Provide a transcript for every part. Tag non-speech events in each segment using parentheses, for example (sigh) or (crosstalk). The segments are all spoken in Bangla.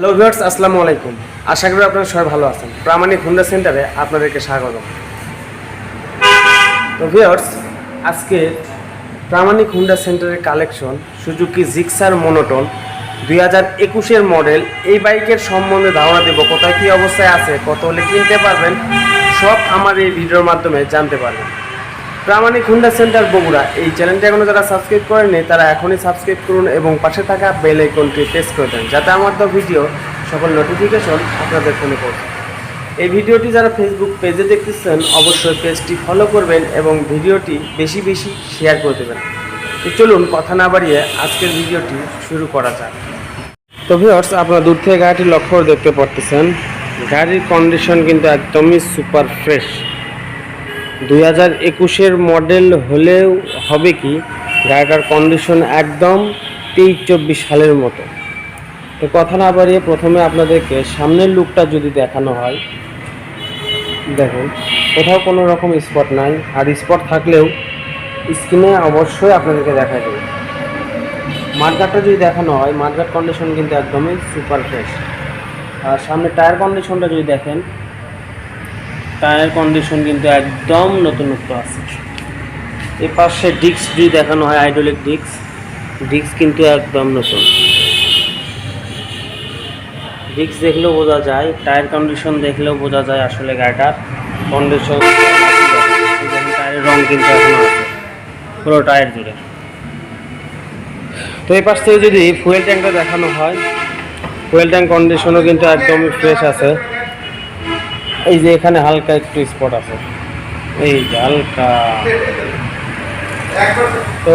হ্যালো ভিউয়ার্স আসসালামু আলাইকুম। আশা করি আপনারা সবাই ভালো আছেন। প্রামাণিক হুন্ডা সেন্টারে আপনাদেরকে স্বাগত তো ভিউয়ার্স আজকে প্রামাণিক হুন্ডা সেন্টারের কালেকশন সুজুকি জিক্সার মনোটন দুই হাজার একুশের মডেল। এই বাইকের সম্বন্ধে ধারণা দেব, কোথায় কী অবস্থায় আছে, কত হলে কিনতে পারবেন, সব আমার এই ভিডিওর মাধ্যমে জানতে পারবেন। Pramanik Honda center Bogura. এই চ্যানেলটি এখনও যারা সাবস্ক্রাইব করেনি তারা এখনই সাবস্ক্রাইব করুন এবং পাশে থাকা বেল আইকনটি প্রেস করে দেন, যাতে আমার তো ভিডিও সকল নোটিফিকেশন আপনাদের ফোনে পড়ে এই ভিডিওটি যারা ফেসবুক পেজে দেখতেছেন, অবশ্যই পেজটি ফলো করবেন এবং ভিডিওটি বেশি বেশি শেয়ার করে দেবেন। তো চলুন কথা না বাড়িয়ে আজকের ভিডিওটি শুরু করা যাক। তো ভিউয়ার্স আপনারা দূর থেকে গাড়িটি লক্ষ্য দেখতে পারতেছেন, গাড়ির কন্ডিশন কিন্তু একদমই সুপার ফ্রেশ দুই হাজার একুশের মডেল হলেও হবে কি গাড়িটার কন্ডিশন একদম তেইশ চব্বিশ সালের মতো। তো কথা না বাড়িয়ে প্রথমে আপনাদেরকে সামনের লুকটা যদি দেখানো হয়, দেখুন, কোথাও কোনো রকম স্পট নাই, আর স্পট থাকলেও স্ক্রিনে অবশ্যই আপনাদেরকে দেখা দেবে। মাঠঘাটটা যদি দেখানো হয়, মাঠঘাট কন্ডিশন কিন্তু একদমই সুপার ফ্রেশ আর সামনে টায়ার কন্ডিশনটা যদি দেখেন টায়ার কন্ডিশন কিন্তু একদম নতুনত্ব আছে। এ পাশে ডিস্ক যদি দেখানো হয় আইডলিক ডিস্ক ডিস্ক কিন্তু একদম নতুন। ডিস্ক দেখলেও বোঝা যায় টায়ার কন্ডিশন দেখলেও বোঝা যায় আসলে গাড়িটার কন্ডিশন টায়ারের রং কিন্তু এখনও আছে, পুরো টায়ার জুড়ে। তো এই পাশ থেকে যদি ফুয়েল ট্যাঙ্কটা দেখানো হয় ফুয়েল ট্যাঙ্ক কন্ডিশনও কিন্তু একদমই ফ্রেশ আছে। এই যে এখানে হালকা একটু স্পট আছে। এই যে হালকা। তো,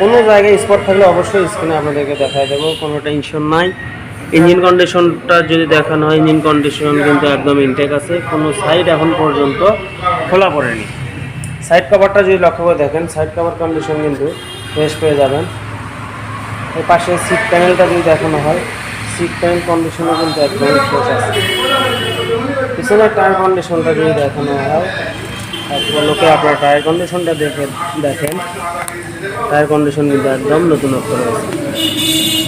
কোনো জায়গায় স্পট থাকলে অবশ্যই স্ক্রিনে আপনাদেরকে দেখাই দেবো কোনো টেনশন নাই। ইঞ্জিন কন্ডিশনটা যদি দেখানো হয় ইঞ্জিন কন্ডিশন কিন্তু একদম ইনটেক আছে। কোনো সাইড এখন পর্যন্ত খোলা পড়েনি। সাইড কভারটা যদি লক্ষ্য করে দেখেন সাইড কভার কন্ডিশন কিন্তু ফ্রেশ পেয়ে যাবেন। এর পাশে সিট প্যানেলটা যদি দেখানো হয় সিট প্যানেল কন্ডিশনও কিন্তু একদম ফ্রেশ আছে। পিছনের টায়ার কন্ডিশনটা যদি দেখানো হয় তারপর লোকে আপনার টায়ার কন্ডিশনটা দেখে দেখেন। টায়ার কন্ডিশন কিন্তু একদম নতুনত্ব রয়েছে।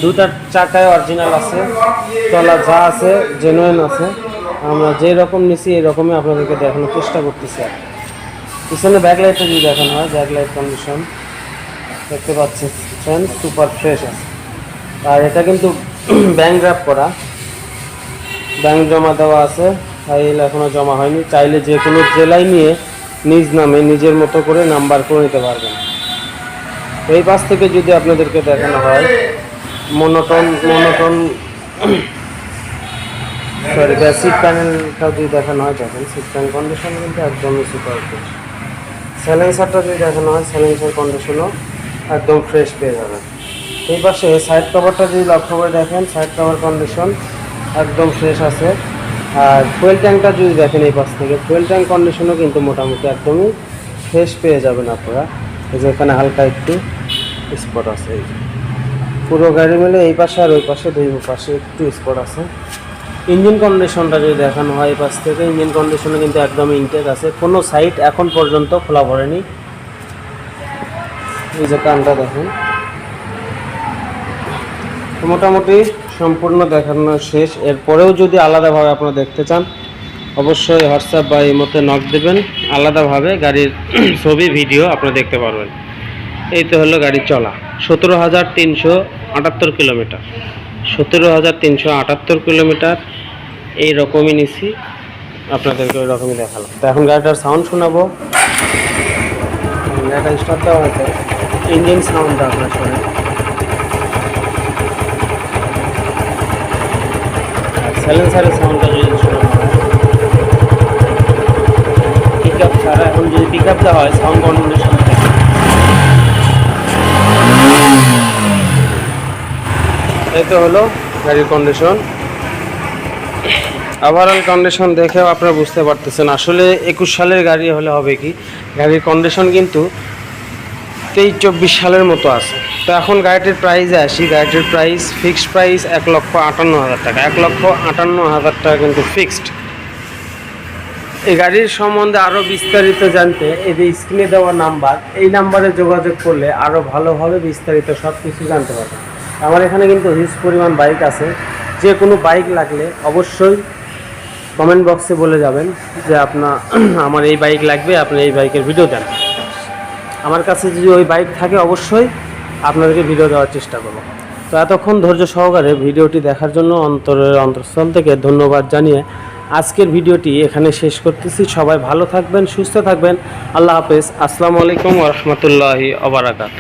দুটা চাকায় অরিজিনাল আছে, তলা যা আছে জেনুইন আছে। আমরা যে রকম নিছি এই রকমই আপনাদেরকে দেখানোর চেষ্টা করতেছি। পিছনে ব্যাকলাইটটা যদি দেখানো হয় ব্যাকলাইট কন্ডিশন দেখতে পাচ্ছেন সুপার ফ্রেশ আছে। আর এটা কিন্তু (clears throat) ব্যাংক করা। ব্যাংক জমা দেওয়া আছে। ফাইল এখনও জমা হয়নি। চাইলে যে কোনো জেলায় নিয়ে নিজ নামে নিজের মতো করে নাম্বার করে নিতে পারবেন। এই পাশ থেকে যদি আপনাদেরকে দেখানো হয়, মনোটন মনোটন সরি সিট প্যানেলটা যদি দেখানো হয়, দেখেন সিট প্যানেল কন্ডিশন কিন্তু একদমই সুপার ফ্রেশ স্যালেন্সারটা যদি দেখানো হয় স্যালেন্সার কন্ডিশনও একদম ফ্রেশ পেয়ে যাবেন। এই পাশে সাইড কভারটা যদি লক্ষ্য করে দেখেন সাইড কভার কন্ডিশন একদম ফ্রেশ আছে। আর ফুয়েল ট্যাঙ্কটা যদি দেখেন এই পাশ থেকে ফুয়েল ট্যাঙ্ক কন্ডিশনও কিন্তু মোটামুটি একদমই ফ্রেশ পেয়ে যাবেন আপনারা। এই যে এখানে হালকা একটু স্পট আছে এই। পুরো গাড়ি মিলে এই পাশে আর ওই পাশে, দুই পাশে একটু স্পট আছে। ইঞ্জিন কন্ডিশনটা যদি দেখানো হয় এই পাশ থেকে ইঞ্জিন কন্ডিশনে কিন্তু একদম ইনটেক আছে। কোনো সাইট এখন পর্যন্ত খোলা পড়েনি। এই যে কানটা দেখেন। মোটামুটি সম্পূর্ণ দেখানো শেষ। এরপরেও যদি আলাদাভাবে আপনারা দেখতে চান, অবশ্যই হোয়াটসঅ্যাপ বা এই মতে নক দেবেন। আলাদাভাবে গাড়ির (clears throat) ছবি, ভিডিও আপনারা দেখতে পারবেন। এই তো হলো গাড়ি চলা। সতেরো হাজার তিনশো আটাত্তর কিলোমিটার। সতেরো হাজার তিনশো আটাত্তর কিলোমিটার। এই রকমই নিছি। আপনাদেরকে ওই রকমই দেখালাম। তো এখন গাড়িটার সাউন্ড শোনাবো। গাড়িটা স্টার্ট দেওয়া হয়েছে। ইঞ্জিন সাউন্ডটা আপনার শোনেন সাইলেন্সারের সাউন্ডটা যদি পিক আপ ছাড়া এখন যদি পিক আপ দেওয়া হয় সাউন্ড কন্ডিশন থাকে তো হলো গাড়ির কন্ডিশন ওভারঅল কন্ডিশন দেখেও আপনারা বুঝতে পারতেছেন। আসলে একুশ সালের গাড়ি হলে হবে কি? গাড়ির কন্ডিশন কিন্তু তেইশ চব্বিশ সালের মতো আছে। তো এখন গাড়িটির প্রাইসে আসি। গাড়িটির প্রাইস ফিক্সড প্রাইস এক লক্ষ আটান্ন হাজার টাকা। এক লক্ষ আটান্ন হাজার টাকা কিন্তু ফিক্সড এই গাড়ির সম্বন্ধে আরও বিস্তারিত জানতে এই যে স্ক্রিনে দেওয়া নাম্বার এই নাম্বারে যোগাযোগ করলে আরও ভালোভাবে বিস্তারিত সব কিছু জানতে পারবেন আমার এখানে কিন্তু হিউজ পরিমাণ বাইক আছে। যে কোনো বাইক লাগলে অবশ্যই কমেন্ট বক্সে বলে যাবেন যে আপনার (clears throat) আমার এই বাইক লাগবে, আপনি এই বাইকের ভিডিও দেন। আমার কাছে যদি ওই বাইক থাকে অবশ্যই আপনাদেরকে ভিডিও দেওয়ার চেষ্টা করব। তো এতক্ষণ ধৈর্য সহকারে ভিডিওটি দেখার জন্য অন্তরের অন্তঃস্থল থেকে ধন্যবাদ জানিয়ে আজকের ভিডিওটি এখানে শেষ করতেছি। সবাই ভালো থাকবেন, সুস্থ থাকবেন। আল্লাহ হাফেজ। আসসালামু আলাইকুম রহমতুল্লাহি অবরাকাত